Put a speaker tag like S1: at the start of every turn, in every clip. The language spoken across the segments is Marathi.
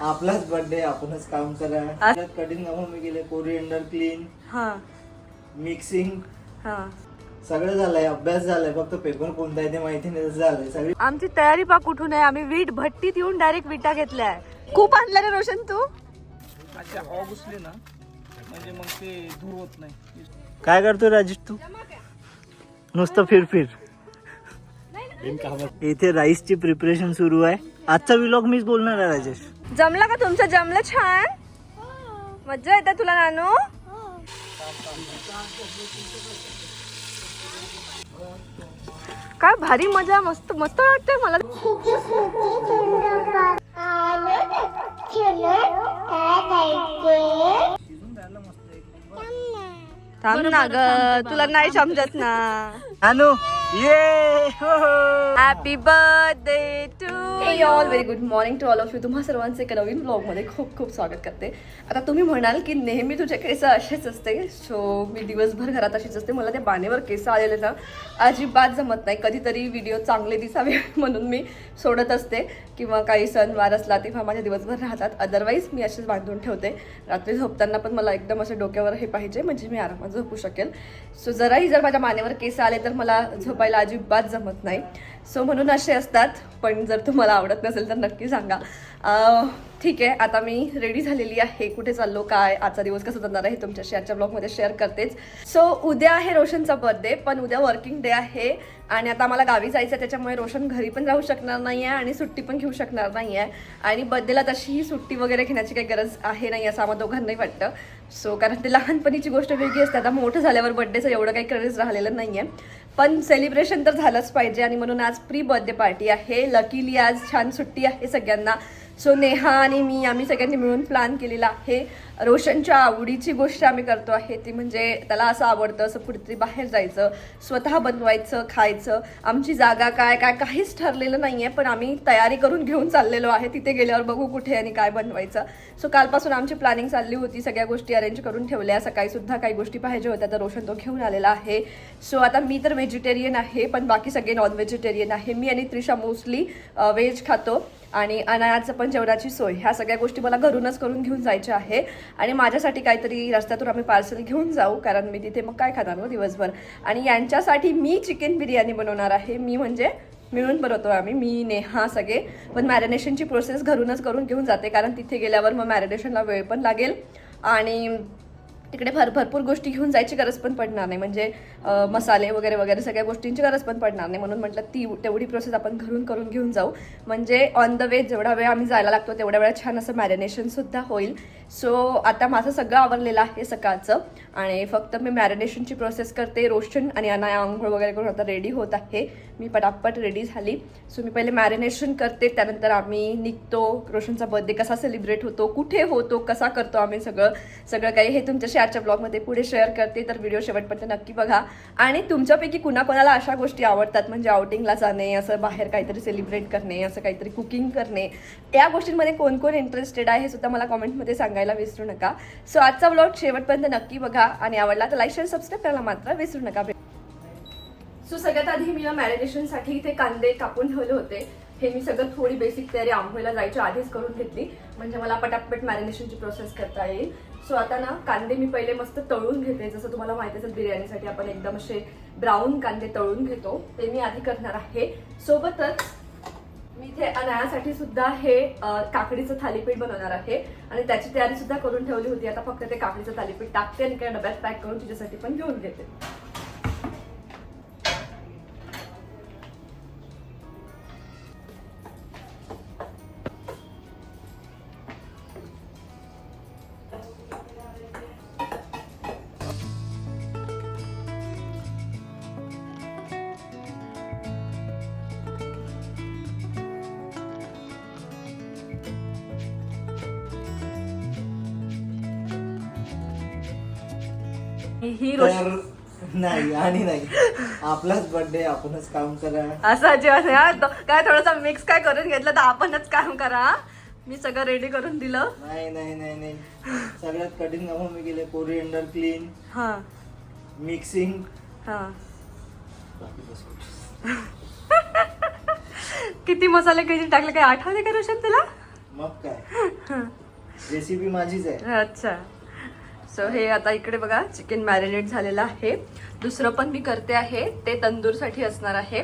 S1: आपलाच बर्थडे आपणच काम करा. त्यात कटिंग मी गेले कोरिएंडर क्लीन
S2: हा.
S1: मिक्सिंग
S2: हा.
S1: सगळं झालंय अभ्यास झालाय फक्त पेपर कोणता आहे ते माहिती नाही तसं झालंय सगळी.
S2: आमची तयारी पा कुठून आहे आम्ही वीट भट्टीत येऊन डायरेक्ट विटा घेतल्या खूप आणलं रे रोशन तू?
S3: अच्छा ऑगस्टले ना. म्हणजे मग ते धूर होत नाही.
S1: काय करतोय राजेश तू? नुसतं फिरफिर. इथे राईसची प्रिपरेशन सुरू आहे. आजचा विलॉग मीच बोलणार आहे राजेश.
S2: जमलं का तुमचं? जमलं छान. मज्जा येते तुला नानू. काय भारी मजा मस्त मस्त वाटतंय मला. थांब ना ग तुला नाही समजत ना.
S1: हो.
S2: Happy birthday to all very good morning to all of you तुम्हा सर्वांचे एका नवीन ब्लॉगमध्ये खूप खूप स्वागत करते. आता तुम्ही म्हणाल की नेहमी तुझे केस असेच असते. सो मी दिवसभर घरात अशीच असते. मला त्या बाणेवर केस आलेले ना अजिबात जमत नाही. कधीतरी व्हिडिओ चांगले दिसावे म्हणून मी सोडत असते. किंवा काही सणवार असला तेव्हा माझ्या दिवसभर राहतात. अदरवाईज मी असेच बांधून ठेवते. रात्री झोपताना पण मला एकदम असं डोक्यावर हे पाहिजे. म्हणजे मी आरामात झोपू शकेल. सो जराही जर माझ्या मानेवर केस आले तर मला झोपायला अजिबात जमत नाही. सो म्हणून असे असतात. पण जर तुम्हाला आवडत नसेल तर नक्की सांगा. ठीक आहे आता मी रेडी झालेली आहे. कुठे चाललो काय आजचा दिवस कसा जाणार आहे तुमच्याशी आजच्या ब्लॉगमध्ये शेअर करतेच. सो उद्या आहे रोशनचा बर्थडे पण उद्या वर्किंग डे आहे. आणि आता आम्हाला गावी जायचं आहे त्याच्यामुळे रोशन घरी पण राहू शकणार नाही आहे आणि सुट्टी पण घेऊ शकणार नाही आहे आणि बर्थडेला तशीही सुट्टी वगैरे घेण्याची काही गरज आहे नाही असं आम्हाला दोघांनाही वाटतं. सो कारण ते लहानपणीची गोष्ट वेगळी असते. आता मोठं झाल्यावर बर्थडेचं एवढं काही क्रेज राहिलेलं नाही आहे पण सेलिब्रेशन तर झालंच पाहिजे आणि म्हणून आज प्री बर्थडे पार्टी आहे. लकीली आज छान सुट्टी आहे सगळ्यांना. सो नेहा आणि मी आम्ही सगळ्यांनी मिळून प्लॅन केलेला आहे. रोशनच्या आवडीची गोष्ट आम्ही करतो आहे ती म्हणजे त्याला असं आवडतं असं कुठेतरी बाहेर जायचं स्वतः बनवायचं खायचं. आमची जागा काय काय काहीच ठरलेलं नाही आहे पण आम्ही तयारी करून घेऊन चाललेलो आहे. तिथे गेल्यावर बघू कुठे आणि काय बनवायचं. सो कालपासून आमची प्लॅनिंग चालली होती सगळ्या गोष्टी अरेंज करून ठेवल्या. सकाळीसुद्धा काही गोष्टी पाहिजे होत्या तर रोशन तो घेऊन आलेला आहे. सो आता मी तर व्हेजिटेरियन आहे पण बाकी सगळे नॉन व्हेजिटेरियन आहे. मी आणि त्रिशा मोस्टली व्हेज खातो. आणि अनायाचं पण जेवणाची सोय. ह्या सगळ्या गोष्टी मला घरूनच करून घेऊन जायच्या आहे. आणि माझ्यासाठी काहीतरी रस्त्यातून आम्ही पार्सल घेऊन जाऊ कारण मी तिथे मग काय खाणार ना दिवसभर. आणि यांच्यासाठी मी चिकन बिर्याणी बनवणार आहे. मी म्हणजे मिळून बनवतो आम्ही मी नेहा सगळे. पण मॅरिनेशनची प्रोसेस घरूनच करून घेऊन जाते कारण तिथे गेल्यावर मग मॅरिनेशनला वेळ पण लागेल. आणि तिकडे भर भरपूर गोष्टी घेऊन जायची गरज पण पडणार नाही. म्हणजे मसाले वगैरे वगैरे सगळ्या गोष्टींची गरज पण पडणार नाही. म्हणून म्हटलं ती तेवढी प्रोसेस आपण घरून करून घेऊन जाऊ. म्हणजे ऑन द वे जेवढा वेळ आम्ही जायला लागतो तेवढ्या वेळा छान असं मॅरिनेशन सुद्धा होईल. सो आता माझं सगळं आवरलेलं आहे सकाळचं. आणि फक्त मी मॅरिनेशनची प्रोसेस करते रोशन आणि अनाया आंघोळ वगैरे करून आता रेडी होत आहे. मी पटापट रेडी झाली. सो मी पहिले मॅरिनेशन करते त्यानंतर आम्ही निघतो. रोशनचा बर्थडे कसा सेलिब्रेट होतो कुठे होतो कसा करतो आम्ही सगळं सगळं काही हे तुमच्याशी आजच्या ब्लॉगमध्ये पुढे शेअर करते. तर व्हिडिओ शेवटपर्यंत नक्की बघा. आणि तुमच्यापैकी कुणाकोणाला अशा गोष्टी आवडतात? म्हणजे आउटिंगला जाणे असं बाहेर काहीतरी सेलिब्रेट करणे असं काहीतरी कुकिंग करणे. या गोष्टींमध्ये कोण कोण इंटरेस्टेड आहे हे सुद्धा मला कॉमेंटमध्ये सांगायला विसरू नका. सो आजचा ब्लॉग शेवटपर्यंत नक्की बघा आणि आवडला तर लाईक शेअर सबस्क्राईब करायला मात्र विसरू नका. सो सगळ्यात आधी मी मॅरिनेशनसाठी इथे कांदे कापून ठेवले होते. हे मी सगळं थोडी बेसिक तयारी आंघोळीला जायच्या आधीच करून घेतली. म्हणजे मला पटापट मॅरिनेशनची प्रोसेस करता येईल. सो आता ना कांदे मी पहिले मस्त तळून घेते. जसं तुम्हाला माहिती असेल बिर्याणीसाठी आपण एकदम असे ब्राऊन कांदे तळून घेतो. ते मी आधी करणार आहे. सोबतच मी इथे अनायासाठी सुद्धा हे काकडीचं थालीपीठ बनवणार आहे. आणि त्याची तयारी सुद्धा करून ठेवली होती. आता फक्त ते काकडीचं थालीपीठ टाकते आणि काय डब्यात पॅक करून तिच्यासाठी पण घेऊन घेते.
S1: नाही आणि नाही. आपलाच बर्थडे आपणच काम करा.
S2: असं अजिबात नाही हा. तो- काय थोडासा मिक्स काय करून घेतलं तर आपणच काम करा. हा. मी सगळं रेडी करून दिलं.
S1: नाही नाही नाही नाही. सगळ्यात कठीण काम मी गेले कोरिएंडर क्लीन
S2: हा.
S1: मिक्सिंग
S2: हा. किती मसाले किती टाकले? काय आठवते का रोशन तुला?
S1: मग काय? रेसिपी माझीच आहे.
S2: अच्छा. सो हे आता इकडे बघा चिकन मॅरिनेट झालेलं आहे. दुसरं पण मी करते आहे ते तंदूरसाठी असणार आहे.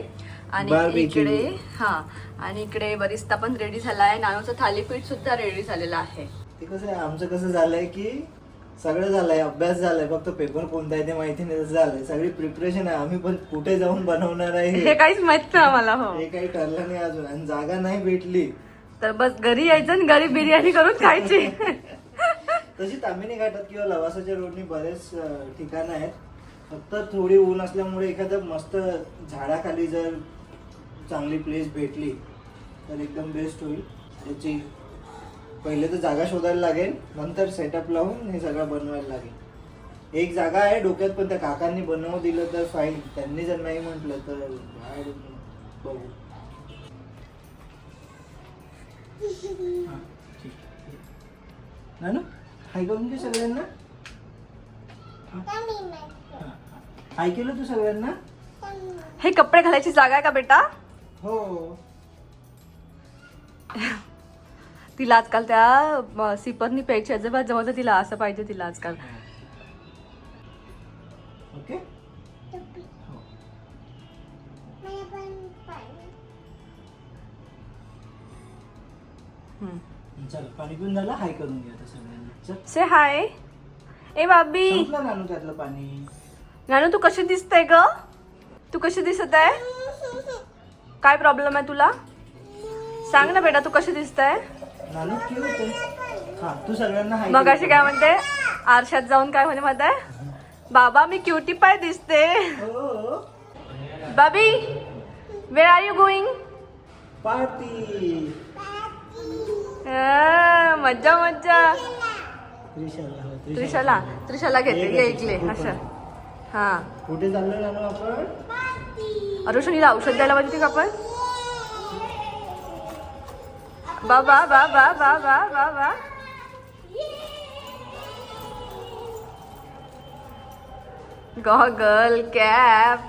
S2: आणि. इकडे हा आणि इकडे बरिस्ता पण रेडी झाला आहे. नानूचं थालीपीठ सुद्धा रेडी झालेलं आहे.
S1: ते कसं आहे आमचं कसं झालंय की सगळं झालंय अभ्यास झालाय. फक्त पेपर कोणता आहे ते माहिती नाही झालंय. सगळी प्रिपरेशन आहे. आम्ही पण कुठे जाऊन बनवणार आहे?
S2: हे
S1: हे.
S2: काहीच माहीत नाही आम्हाला हो.
S1: हे काही ठरलं नाही अजून. आणि जागा नाही भेटली.
S2: तर बस घरी यायचं आणि घरी बिर्याणी करून खायची.
S1: तशी तामिनी घाटात किंवा लवासाच्या रोडनी बरेच ठिकाणं आहेत. फक्त थोडी ऊन असल्यामुळे एखादं मस्त झाडाखाली जर चांगली प्लेस भेटली तर एकदम बेस्ट होईल. त्याची पहिले तर जागा शोधायला लागेल नंतर सेटअप लावून हे सगळं बनवायला लागेल. एक जागा आहे डोक्यात पण त्या काकांनी बनवू दिलं तर फाईन त्यांनी जर नाही म्हटलं तर बाहेर बघू. नानू? हाय करून घे सगळ्यांना. हाय केलं तू सगळ्यांना.
S2: हे कपडे घालायची जागा आहे का बेटा?
S1: हो.
S2: तिला आजकाल त्या सिपरनी प्यायची अजिबात जवळ तिला असं पाहिजे तिला आजकाल.
S1: ओके.
S2: हम्म.
S1: चल पाणी पिऊन झालं हाय करून घे आता सगळ्यांना. चल.
S2: से हाय ए बाबी.
S1: संपलं नानू त्यातलं पाणी.
S2: नानू तू कशी दिसते ग? तू कशी दिसत आहे? काय प्रॉब्लेम आहे तुला? सांग ना बेटा तू कशी दिसते
S1: नानू क्यू होते हा तू सगळ्यांना हाय
S2: मग अशी काय म्हणते? आरशात जाऊन काय म्हणे माहीत आहे? बाबा मी क्युटी पाय दिसते.
S1: हो.
S2: बाबी where are you going
S1: party
S2: मज्जा मज्जा.
S1: त्रिशाला
S2: त्रिशाला. घेते ये इकले असं. हा.
S1: कुठे चाललो
S2: अरुषणीला औषध द्यायला पाहिजे का आपण? बाबा बाबा बाबा बाबा गॉगल कॅप.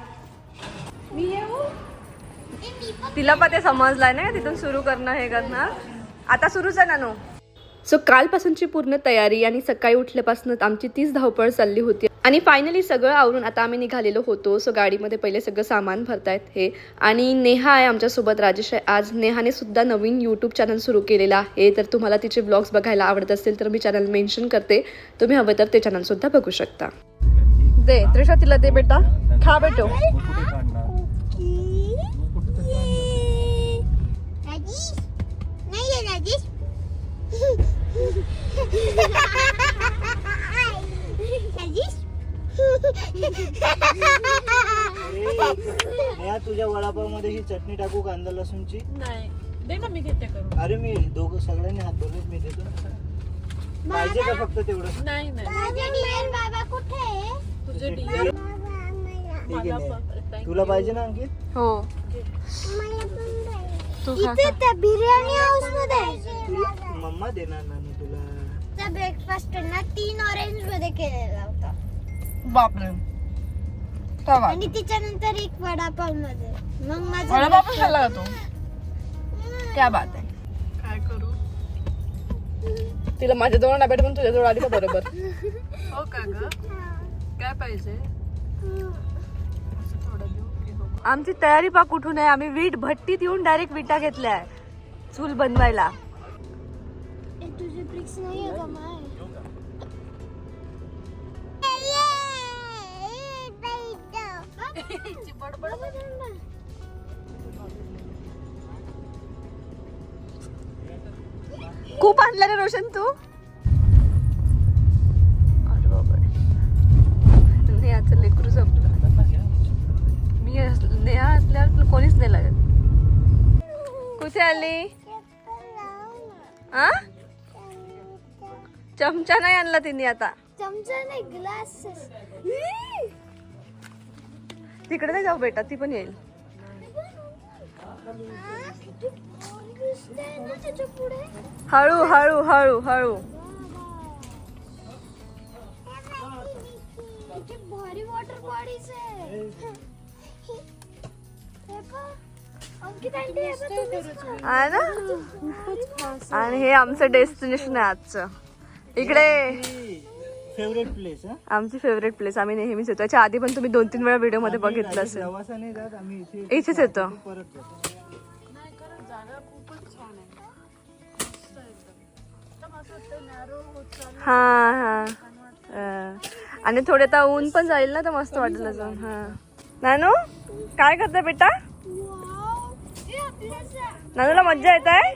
S2: तिला पण ते समजलाय ना तिथून सुरू करणं हे करणार. आता सुरूच आहे नानू. सो कालपासूनची पूर्ण तयारी आणि सकाळी उठल्यापासून आमची तीच धावपळ चालली होती. आणि फायनली सगळं आवरून आता आम्ही निघालेलो होतो. सो गाडीमध्ये पहिले सगळं सामान भरतायत हे. आणि नेहा आहे आमच्यासोबत राजेश आहे. आज नेहाने सुद्धा नवीन यूट्यूब चॅनल सुरू केलेलं आहे. तर तुम्हाला तिचे ब्लॉग्स बघायला आवडत असेल तर मी चॅनल मेन्शन करते. तुम्ही हवं तर ते चॅनल सुद्धा बघू शकता. दे त्रिशा तिला दे बेटा. खा बेटो.
S1: या तुझ्या वडापावमध्ये ही चटणी टाकू कांदा लसूणची?
S3: नाही. दे ना मी घेते करून.
S1: अरे मी दोघं सगळ्यांनी हात भरलेत मी देतो ना. पाहिजे का फक्त तेवढं?
S3: नाही नाही.
S4: माझे डिअर बाबा कुठे आहे?
S3: तुझे
S1: ठीक
S3: डिअर
S1: आहे
S3: मला
S1: ना.
S3: पण
S1: तुला पाहिजे ना अंकित?
S2: हो.
S4: मला पण पाहिजे.
S2: तू खा,
S4: इथे
S2: खा.
S4: त्या बिर्याणी हाऊसमध्ये
S1: तुला मम्मा देणार नानू
S4: ना तीन ऑरेंजमध्ये केलेला होता.
S2: बापरे. काय
S4: आणि त्याच्यानंतर एक वडापावमध्ये मग माझा
S2: वडापाव खाल्ला का तू. क्या बात आहे.
S3: काय करू?
S2: तिला माझ्या जवळ नाही भेट पण तुझ्या जवळ आली का बरोबर?
S3: हो का ग? काय पाहिजे? असं थोडं देऊ की
S2: आमची तयारी पा कुठून आहे. आम्ही वीट भट्टीत येऊन डायरेक्ट विटा घेतल्या आहे. चूल बनवायला.
S4: ए, तुझे ब्रिक्स नाही आहे का माय.
S2: खूप आणलं रे रोशन तू? अरे बापरे. नेहाचं लेकरू जपलं. मी नेहा असल्यावर तुला कोणीच नाही. लागत कुठे आली? आ? चमचा नाही आणला तिने आता.
S4: चमचा नाही ग्लास
S2: तिकडे नाही जाऊ बेटा ती पण येईल. हळू हळू हळू हळू. आणि हे आमचं डेस्टिनेशन आहे आजचं. इकडे.
S1: फेवरेट प्लेस हा?
S2: आमची फेवरेट प्लेस आम्ही नेहमीच येतो. याच्या आधी पण तुम्ही दोन तीन वेळा व्हिडिओमध्ये बघितलं असेल. इथेच येतो. हा हा. आणि थोडे आता ऊन पण जाईल ना तर मस्त वाटेल अजून. हा. नानू काय करते बेटा.
S4: हे.
S2: नानूला मज्जा येत आहे?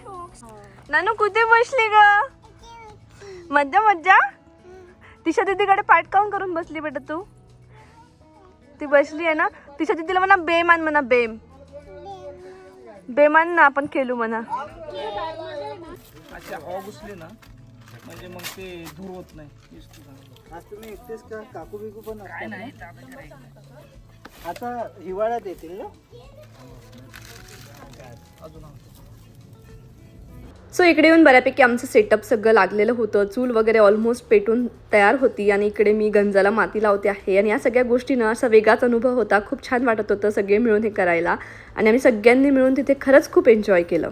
S2: नानू कुठे बसली ग? मज्जा मज्जा? तिच्या दीदीकडे पाठ काऊन करून बसली बेटा तू? ती बसली आहे ना तिच्या दीदीला म्हणा बेमान म्हणा बेम. बेमान ना आपण खेळू म्हणा.
S1: अच्छा ऑगस्टले ना म्हणजे मग ते धूर होत नाही. आज तुम्ही एकटेच का? काकू बिकू पण? आता हिवाळ्यात येतील ना?
S2: सो इकडे येऊन बऱ्यापैकी आमचं सेटअप सगळं लागलेलं होतं. चूल वगैरे ऑलमोस्ट पेटून तयार होती आणि इकडे मी गंजाला माती लावते आहे. आणि या सगळ्या गोष्टींना असा वेगळाच अनुभव होता. खूप छान वाटत होतं सगळे मिळून हे करायला. आणि आम्ही सगळ्यांनी मिळून तिथे खरंच खूप एन्जॉय केलं.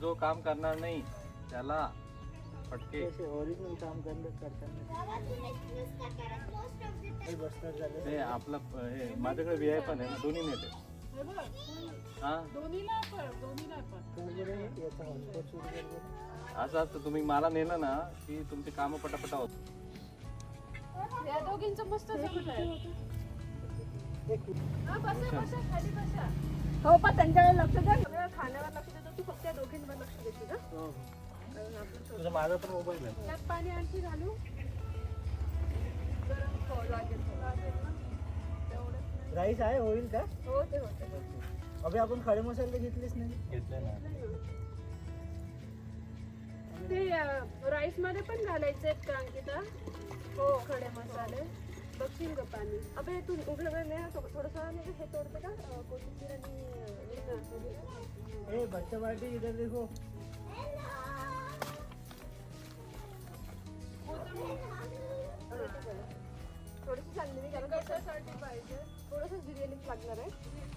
S5: जो काम करणार नाही त्याला फटके
S1: ओरिजिनल काम करत करताना हे। बसणार झाले
S5: ते आपलं हे माझ्याकडे व्ही आय पण आहे ना दोन्ही
S1: बरं.
S5: असं असतं तुम्ही मला नेलं ना की तुमची कामं पटापटा होत
S3: या दोघींचं मस्त जमलंय
S1: हे कुठे?
S3: बसा बसा खाली बसा.
S2: पण त्यांच्याकडे लक्ष द्या. खाण्यावर लक्ष देतो तू फक्त त्या दोघींवर लक्ष देशील ना
S1: हो. तुझा माझा पण मोबाईल आहे.
S3: त्यात पाणी आणखी घालू?
S1: राईस आहे होईल का?
S2: हो ते होते.
S1: अभि आपण खडे मसाले घेतलेच नाही.
S5: घेतलं ना.
S3: ते राईसमध्ये पण घालायचे आहेत का अंकिता? हो खडे मसाले. बघशील का पाणी.
S2: अबे तू उघडं वेळ नाही थोडस हे तोडते का? कोथिंबीर आणि.
S1: ए बच्चा पार्टी इधर देखो.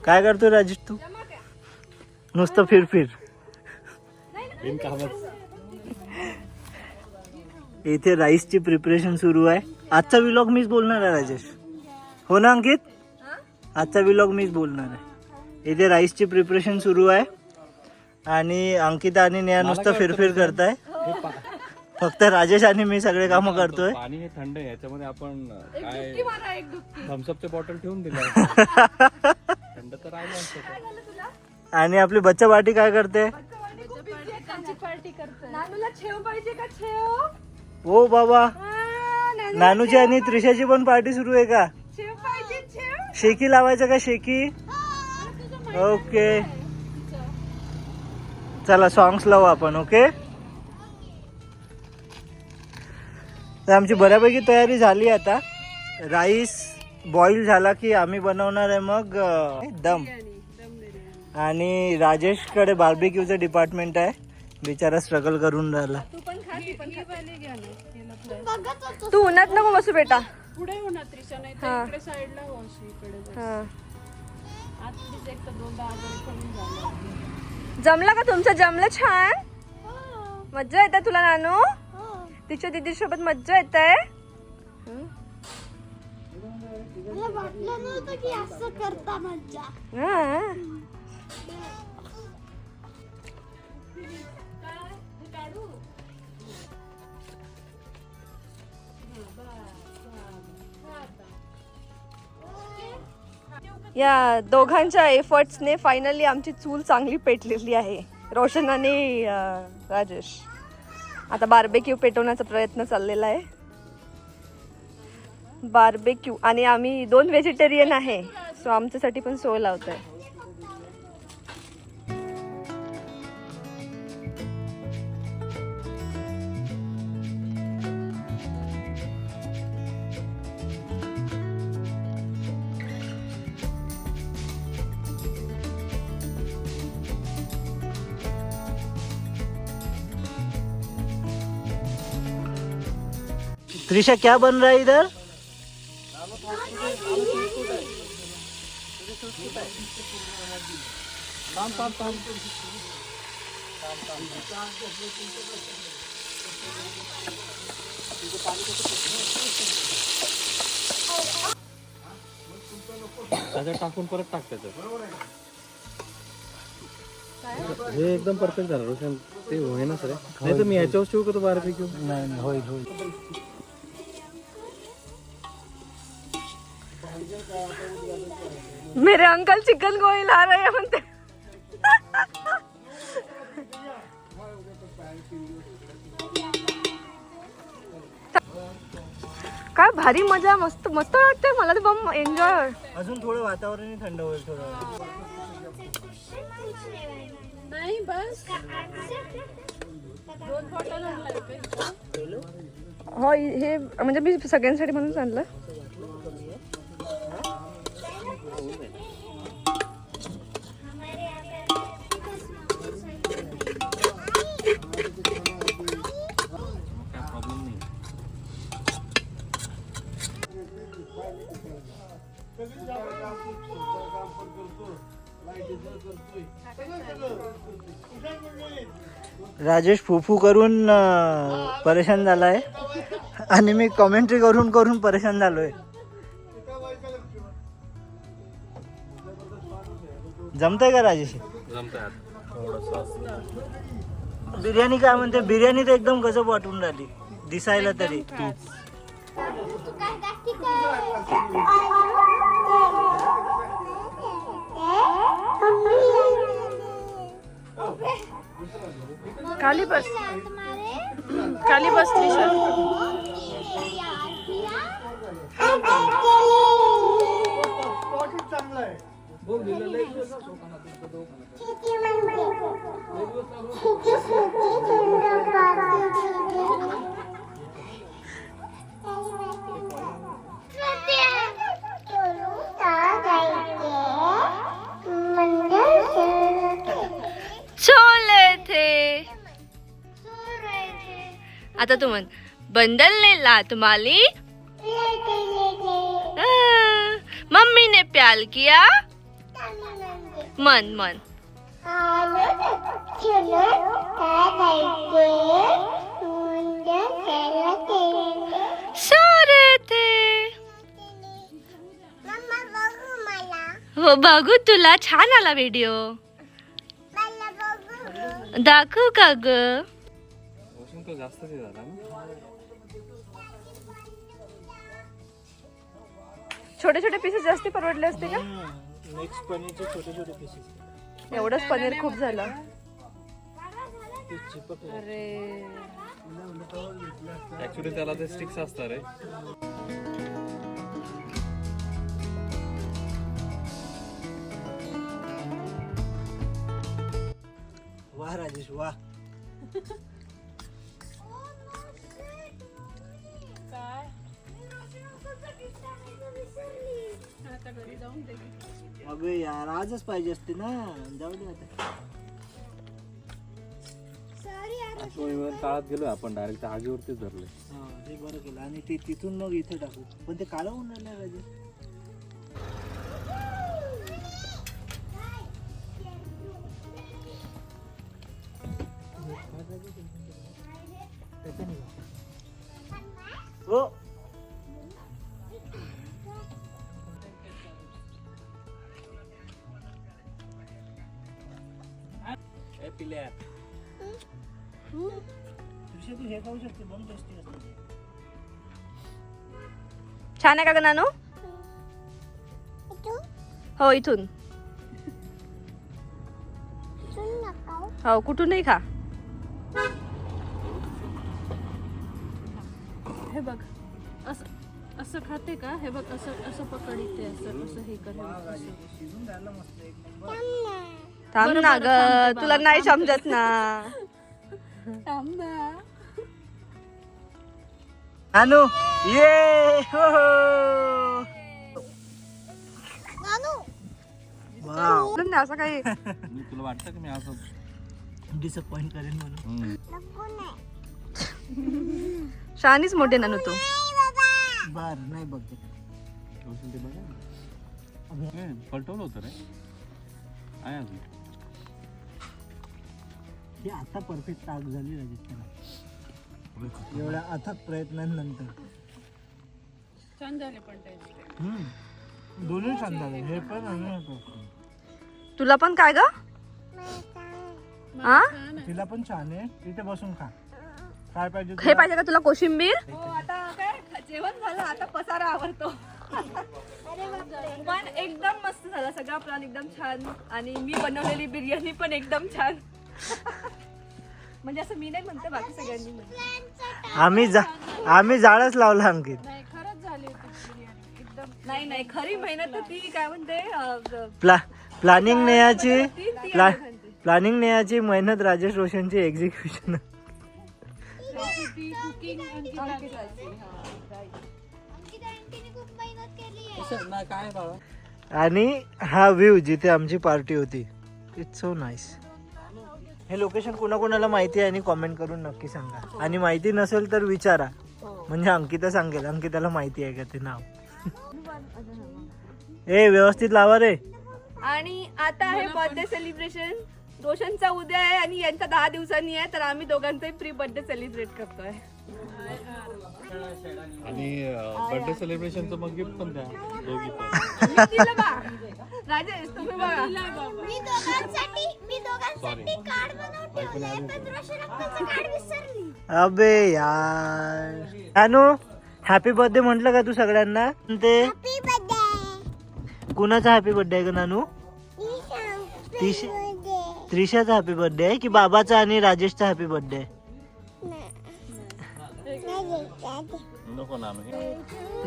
S1: काय करतो राजेश तू? नुसतं फिरफिर. इथे राईसची प्रिपरेशन सुरू आहे. आजचा विलॉग मीच बोलणार आहे राजेश. हो ना अंकित? आजचा विलॉग मीच बोलणार आहे. इथे राईसची प्रिपरेशन सुरू आहे. आणि अंकिता आणि नेहा नुसतं फिरफिर करताय. फक्त राजेश आणि मी सगळे कामं करतोय.
S5: पाणी हे थंड आहे याच्यामध्ये आपण काय थम्सअपचे बॉटल ठेवून दिलं. थंड तर राहिलं.
S1: आणि आपली बच्चा पार्टी काय करते?
S2: नानूला छेव पाहिजे का छेव?
S1: हो बाबा नानूची आणि त्रिशाची पण पार्टी सुरू आहे का? शेकी लावायचं का शेकी? ओके. चला सॉंग्स लावू आपण ओके? तर आमची बऱ्यापैकी तयारी झाली आता. राईस बॉईल झाला की आम्ही बनवणार आहे मग दम. आणि राजेशकडे बार्बिक्यूचं डिपार्टमेंट आहे. बिचारा स्ट्रगल करून राहिला.
S2: तू उन्हात नको बसू बेटा.
S3: पुढे हो ना त्रिशा नाही तर इकडे साईडला हो.
S2: हा. जमला का तुमचं? जमलं छान. मज्जा येते तुला नानू.
S4: हो.
S2: तिच्या दीदी सोबत मज्जा येत आहे
S4: मला वाटलं नव्हतं की असं करता मज्जा.
S2: या दोघांच्या एफर्ट्सने फायनली आमची चूल चांगली पेटलेली आहे. रोशन आणि राजेश. आता बार्बेक्यू पेटवण्याचा प्रयत्न चाललेला आहे. बार्बेक्यू आणि आम्ही दोन व्हेजिटेरियन आहे. सो आमच्यासाठी पण सोय लावत
S1: त्रिशा क्या बन रहा है इधर?
S5: त्याच्यात टाकून परत टाक त्याच्यात हे एकदम परफेक्ट झालं रोशन. ते होईनाच रे नाही तर मी याच्यावर शिवू का तो बारपैकी.
S1: नाही नाही, होईल होईल
S4: मेरे अंकल चिकन गोळी ला रहे हैं म्हणते काय भारी मजा मस्त मस्त वाटते मला तर बम एन्जॉय
S1: अजून थोडं वातावरण थंड होईल थोडं.
S3: नाही बस?
S4: हो हे म्हणजे मी सगळ्यांसाठी म्हणून आणलं.
S1: राजेश फुफू करून परेशान झालाय. आणि मी कॉमेंट्री करून करून परेशान झालोय. जमतंय का राजेश?
S5: जमतंय
S1: बिर्याणी काय म्हणते? बिर्याणी तर एकदम गजब वाटून राहिली. दिसायला तरी.
S4: खाली बस. खाली बस त्रिशा आता तू म्हण. बंदल ने लात माली मम्मी ने प्याल किया? मन मन सारे थे हो बघू तुला छान आला व्हिडिओ दाखवू का ग?
S5: तो जास्तच हे झाला ना.
S4: छोटे छोटे पीसेस जास्ती परवडले असते का?
S1: नेक्स्ट पनीरचे छोटे छोटे पीसेस
S4: एवढंच पनीर खूप झालं. अरे.
S5: ऍक्च्युली त्याला ते स्टिक्स असतात रे.
S1: वा राजेश वा.
S3: आता घरी जाऊन दे.
S1: अगं यार आजच पाहिजे असते ना. जाऊ दे आता.
S5: काळात गेलो आपण डायरेक्ट आगीवरतीच धरले
S1: हा ते बरं केलं. आणि ते तिथून मग इथे टाकू. पण ते काळं होऊन राहिलं राजेश
S4: छान आहे का ग नानू? हो इथून. हो. कुठूनही खा.
S3: हे बघ असं असं खाते का? हे बघ असं असं पकड इथे असं असं हे कर हे
S4: थांब ना. ग तुला नाही समजत ना.
S3: थांब ना.
S1: अनु ये हो हो. वाव
S4: बोलून द्या, असं काही
S5: मी तुला वाटतं की मी असं
S1: डिसअपॉइंट करेन म्हणून
S2: शहाणीच मोठे नानू तू
S1: बर नाही बघते
S5: रोशन ते बघा ना. ए, पलटवलं होतं रे आहे अजून
S1: ही आता परफेक्ट टाक झाली राजेश एवढ्या अथक प्रयत्नांनंतर.
S3: छान झाले पण टेस्ट
S1: हम्म. दोन्ही छान झाले. हे पण आणि हे पण.
S2: तुला पण काय ग? हा
S1: तिला पण छान आहे. इथे बसून खा. काय पाहिजे
S2: हे
S1: तुला?
S2: पाहिजे का तुला कोशिंबीर? हो आता काय? जेवण झालं. आता पसारा आवडतो पण एकदम मस्त झाला. सगळा प्लॅन एकदम छान. आणि मी बनवलेली बिर्याणी पण एकदम छान. म्हणजे असं मी नाही म्हणते बाकी सगळ्यांनी म्हणते.
S1: आम्ही जा आम्ही जाळच लावला अंकित.
S3: नाही खरंच झाली होती बिर्याणी. एकदम
S2: नाही नाही खरी मेहनत तर ती काय म्हणते अं,
S1: प्ला प्लॅनिंग
S2: ती
S1: प्ला. प्लॅनिंग नेयाची मेहनत राजेश रोशनची एक्झिक्युशन
S3: रेसिपी कुकिंग
S4: अंकिता आंटीने खूप मेहनत केली आहे.
S5: असं ना काय बाळा?
S1: आणि हा व्ह्यू जिथे आमची पार्टी होती इट्स सो नाईस हे लोकेशन कोणाकोणाला माहिती आहे आणि कॉमेंट करून नक्की सांगा. आणि माहिती नसेल तर विचारा. म्हणजे अंकिता सांगेल. अंकिताला माहिती आहे का ते नाव? ए व्यवस्थित लावा रे.
S2: आणि आता आहे बर्थडे सेलिब्रेशन रोशनचा उद्या आहे आणि यांचा दहा दिवसांनी आहे तर आम्ही दोघांचाही प्री बर्थडे सेलिब्रेट करतोय.
S5: आणि बर्थडे सेलिब्रेशनचं मग गिफ्ट पण द्या. दोघी पण.
S2: मी दिलं बा. राजेश तुम्ही बघा
S4: मी दोघांसाठी मी दोघांसाठी कार्ड बनवून ठेवलंय. पण रोशन कार्ड विसरली.
S1: अबे यार. अनु हॅपी बर्थडे म्हटलं का तू सगळ्यांना? ते?
S4: हॅपी बर्थडे
S1: कुणाचा हॅपी बर्थडे आहे का नानू? त्रिश- त्रिशाचा हॅपी बर्थडे आहे की बाबाचा आणि राजेशचा हॅपी बर्थडे आहे?
S5: नको ना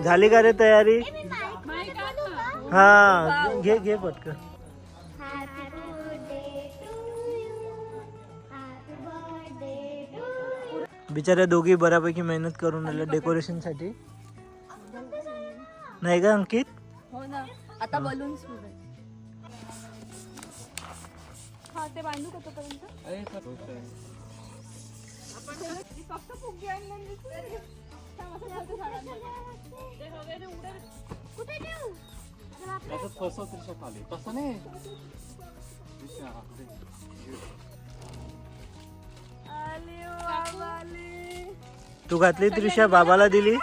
S1: झाली का रे तयारी? हा घे घे पटकन.
S4: Happy birthday to you happy birthday to
S1: बिचाऱ्या दोघी बऱ्यापैकी मेहनत करून आल्या डेकोरेशनसाठी. नाही का अंकित?
S2: हो ना. आता बलून्स हा ते बांधू का
S4: कुठे ठेवू
S5: फसव त्रिशा खाली तसं नाही
S1: तू घातली त्रिशा बाबाला दिली?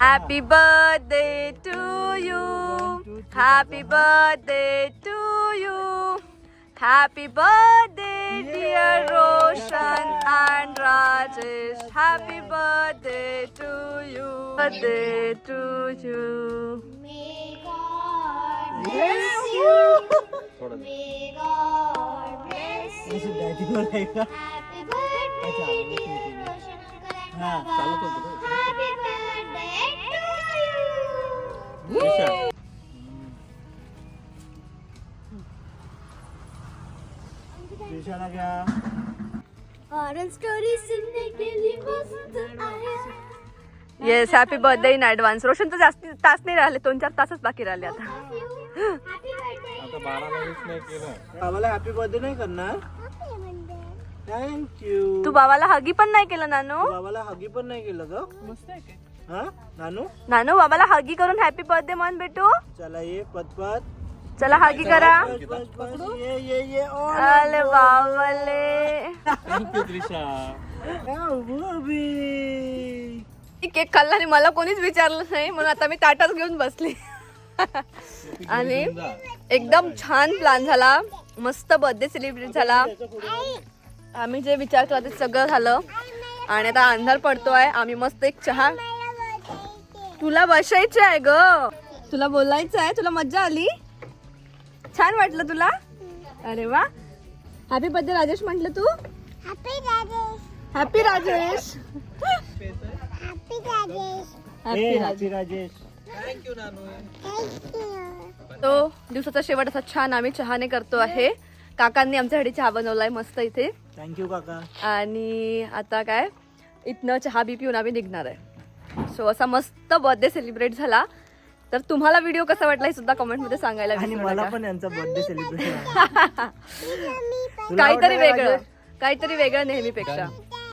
S2: हॅपी नाही to you happy birthday to
S5: you पाच आहे ना
S2: dear Roshan and Rajesh, happy birthday to you. Birthday to you.
S4: May God bless you. May God bless you. Happy birthday, dear Roshan and
S5: Rajesh!
S4: Happy birthday to you.
S1: घ्या.
S4: हॉरर स्टोरी सुनने के लिए आया
S2: yes happy birthday in advance Roshan तर जास्त तास नाही राहिले दोन चार तासच बाकी राहिले आता.
S4: हॅपी बर्थडे
S5: आता बाराला वीस नाही केलं.
S1: बाबाला हॅपी बर्थडे नाही करणार? थँक्यू
S2: तू बाबाला हगी पण नाही केलं नानू?
S1: बाबाला हगी पण नाही केलं ग?
S3: मस्त आहे काय
S1: हा? नानू?
S2: नानू बाबाला हगी करून हॅपी बर्थडे म्हण भेटू
S1: चला ये पतपत
S2: चला हागी करा.
S1: ये ये
S2: अरे बाबाले केक खाल्ला आणि मला कोणीच विचारलं नाही. म्हणून आता मी ताटाच घेऊन बसली. आणि एकदम छान प्लॅन झाला. मस्त बर्थडे सेलिब्रेट झाला. आम्ही जे विचार केला ते सगळं झालं. आणि आता अंधार पडतोय. आम्ही मस्त एक चहा तुला बसायचं आहे ग. तुला बोलायचं आहे तुला मज्जा आली? छान वाटलं तुला? अरे वा. हॅपी बर्थडे राजेश म्हटलं तू?
S4: Happy Rajesh.
S2: Happy Rajesh.
S4: Happy Rajesh.
S2: Happy तो दिवसाचा शेवट असा छान आम्ही चहाने करतो आहे. काकांनी आमच्यासाठी चहा बनवलाय मस्त इथे.
S1: थँक्यू काका.
S2: आणि आता काय? इथनं चहा बी पिऊन आम्ही निघणार आहे. सो असा मस्त बर्थडे सेलिब्रेट झाला. तर तुम्हाला व्हिडिओ कसा वाटला हे सुद्धा कमेंटमध्ये सांगायला
S1: आणि
S2: विसरू
S1: मला
S2: नका.
S1: पण यांचा बर्थडे सेलिब्रेशन
S2: काहीतरी वेगळं काहीतरी वेगळं नेहमीपेक्षा.